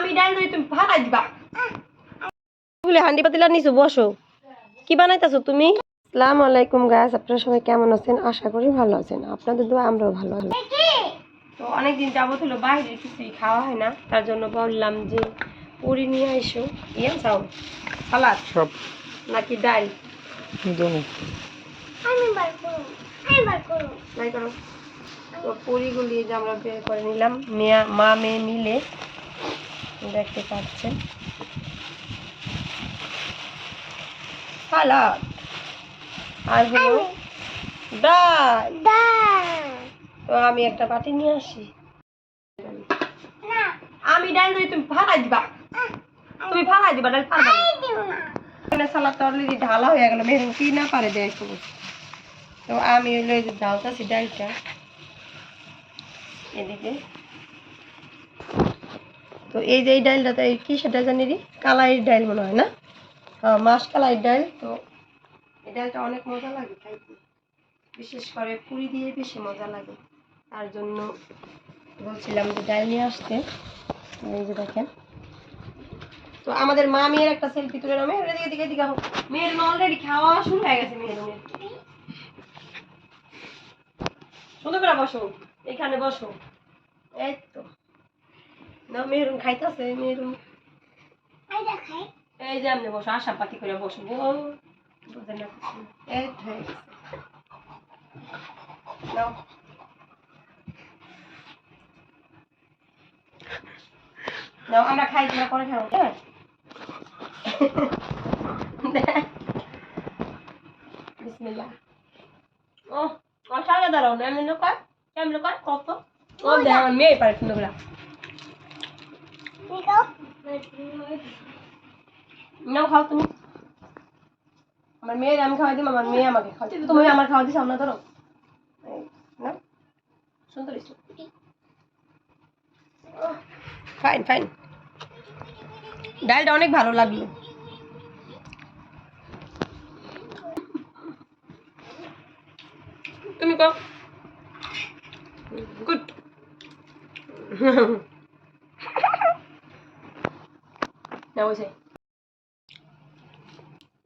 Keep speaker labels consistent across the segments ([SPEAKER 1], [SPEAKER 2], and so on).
[SPEAKER 1] আমি ডাল ধরে তুমি ভাড়া দিবা।
[SPEAKER 2] বলে হান্ডি পাতিলা নিছো বসো। কি বানাইতেছো তুমি? আসসালামু আলাইকুম গাছ আপনারা সবাই কেমন আছেন? আশা করি ভালো আছেন। আপনাদের দোয়া আমরাও ভালো আছি। তো অনেকদিন যাবত হলো বাইরে কিছুই খাওয়া হয় না। তার জন্য বললাম যে পুরি নিয়ে আইসো। ইয়ে চাও সালাদ?
[SPEAKER 3] সব।
[SPEAKER 2] নাকি ডাল?
[SPEAKER 3] দোনো।
[SPEAKER 2] ট্রাই করো। তো পুরিগুলি যে আমরা বের করে নিলাম মেয়া মা মেয়ে মিলে দেখতে পাচ্ছেন। সালাদ। আর হলো ডাল। তো আমি একটা বাটি নিয়ে আসি।
[SPEAKER 1] আমি ডাল ধরে তুমি ভাড়া দিবা।
[SPEAKER 2] তুমি ফালাই দিবা ডাল সালাদ তো অলরেডি ঢালা হয়ে গেল মেরুন কি না পারে দেয় তো আমি এই যে ডালটা। এদিকে। তো এই যে এই ডাইলটা তো কি সেটা জানি রে? কালাইয়ের ডাল মনে হয় না? হ্যাঁ মাছ কালাইয়ের ডাল। তো এই ডালটা অনেক মজা লাগে খাইতে বিশেষ করে পুরি দিয়ে বেশি মজা লাগে। তার জন্য বলছিলাম যে ডাইল নিয়ে আসতে। এই যে দেখেন। তো আমাদের মা মেয়ের একটা সেলফি তুলে নাও। মেয়ের দিকে দিকে দিকে মেয়ের অলরেডি খাওয়া শুরু হয়ে গেছে মেয়ের। সুন্দর করে বসো। এখানে বসো। এই তো। না মেহরুন খাইতেছে মেহরুন। এই যে আপনি বসো আশা পাতি করে বসো বুঝে না এই হয়ে গেছে। নাও। নাও আমরা খাই তোমরা পরে খাও হ্যাঁ বিসমিল্লাহ। ও অসালে দাঁড়াও না এমনি কর কেমন কর কত? ও দেখ আমার মেয়ে পারে সুন্দর নাও, খাও তুমি। আমার মেয়ের আমি খাওয়াই দিম আমার মেয়ে আমাকে খাওয়াই তুমি আমার খাওয়া দিস না, ধরো। নাও। সুন্দর ফাইন ফাইন ডালটা অনেক ভালো লাগল। তুমি কও গুড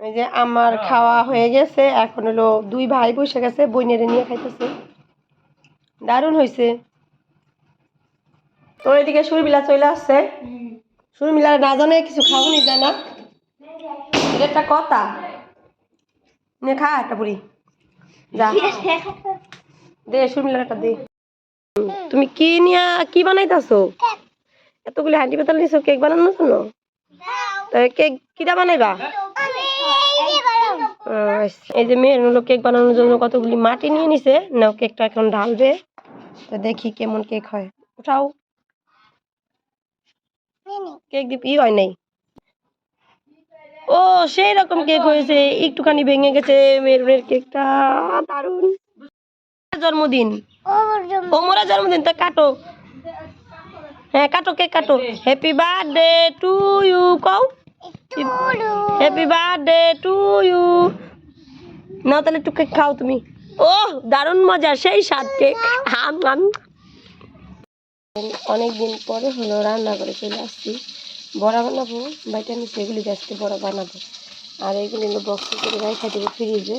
[SPEAKER 2] এই যে আমার খাওয়া হয়ে গেছে এখন হলো দুই ভাই বসে গেছে বইনেরে নিয়ে খাইতেছে। দারুণ হয়েছে তো এদিকে সুরবিলা চলে আসছে? সুরমিলা না জানে কিছু খাব নি জানা? এটা একটা কথা। নে খা একটা বুড়ি যা। দে সুরমিলার একটা দে। তুমি কি নিয়া কি বানাইতাছো? এতগুলি হাঁটি পাতাল নিছো কেক বানানোর জন্য? কেক কিটা বানাইবা এই যে মেয়ের হলো কেক বানানোর জন্য কতগুলি মাটি নিয়ে নিছে। নাও, কেকটা এখন ঢালবে। তো দেখি কেমন কেক হয়। উঠাও। কেক দিপ ই হয় নাই। ও, সেই রকম কেক হয়েছে। একটুখানি ভেঙে গেছে মেরুনের কেকটা। দারুণ। জন্মদিন। ওমরা জন্মদিন। তা কাটো। হ্যাঁ কাটো কেক কাটো। হ্যাপি বার্থডে টু ইউ কও। হ্যাপি বার্থডে টু ইউ নাও তাহলে একটু কেক খাও তুমি। ও দারুণ মজা সেই স্বাদ কেক। হাম হাম। অনেক দিন পরে হলো রান্না করে চলে আসছি। বড়া বানাবো বাইটা নিচে এগুলি আজকে বড়া বানাবো। আর এগুলি বক্স করে রাখা দেবো ফ্রিজে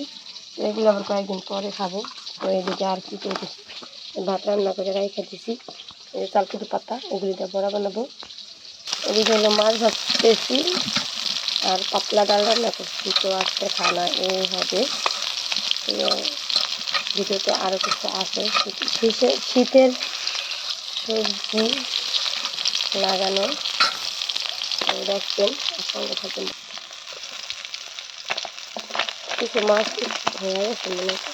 [SPEAKER 2] এগুলো আবার কয়েকদিন পরে খাব। তো এদিকে আর কি করে ভাত রান্না করে রাখা দিছি। এই যে চালকুটি পাতা এগুলি দিয়ে বড়া বানাবো। এদিকে হলো মাছ ভাজতেছি আর পাতলা ডাল রান্না করছি, তো আজকে খানা এই হবে। ভিডিওতে আরও কিছু আছে। শীতের সবজি লাগানো। এই দেখছেন সঙ্গে থাকবেন। কিছু মাছ হয়ে গেছে মনে হয়।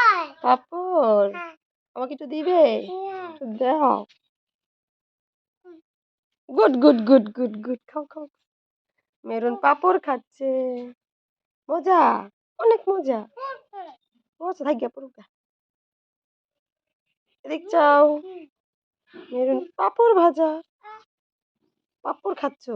[SPEAKER 2] পাপড়? আমাকে একটু দিবে? দাও good good good good good. খাও খাও। মেরুন পাপড় খাচ্ছে। মজা? অনেক মজা। মজা থাক গিয়া এদিক চাও মেরুন পাপড় ভাজা। পাপড় খাচ্ছো?